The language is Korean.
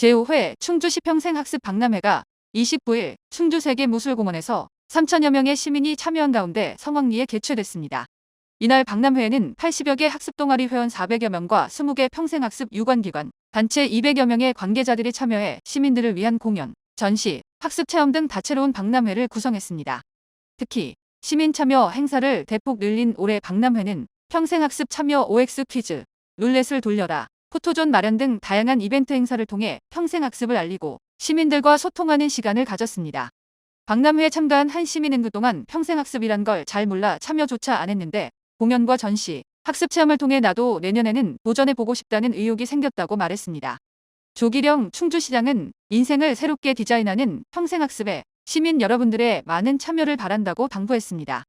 제5회 충주시 평생학습 박람회가 29일 충주세계무술공원에서 3천여 명의 시민이 참여한 가운데 성황리에 개최됐습니다. 이날 박람회에는 80여 개 학습동아리 회원 400여 명과 20개 평생학습 유관기관, 단체 200여 명의 관계자들이 참여해 시민들을 위한 공연, 전시, 학습체험 등 다채로운 박람회를 구성했습니다. 특히 시민 참여 행사를 대폭 늘린 올해 박람회는 평생학습 참여 OX 퀴즈, 룰렛을 돌려라, 포토존 마련 등 다양한 이벤트 행사를 통해 평생 학습을 알리고 시민들과 소통하는 시간을 가졌습니다. 박람회에 참가한 한 시민은 그동안 평생 학습이란 걸 잘 몰라 참여조차 안 했는데 공연과 전시, 학습 체험을 통해 나도 내년에는 도전해보고 싶다는 의욕이 생겼다고 말했습니다. 조기령 충주시장은 인생을 새롭게 디자인하는 평생학습에 시민 여러분들의 많은 참여를 바란다고 당부했습니다.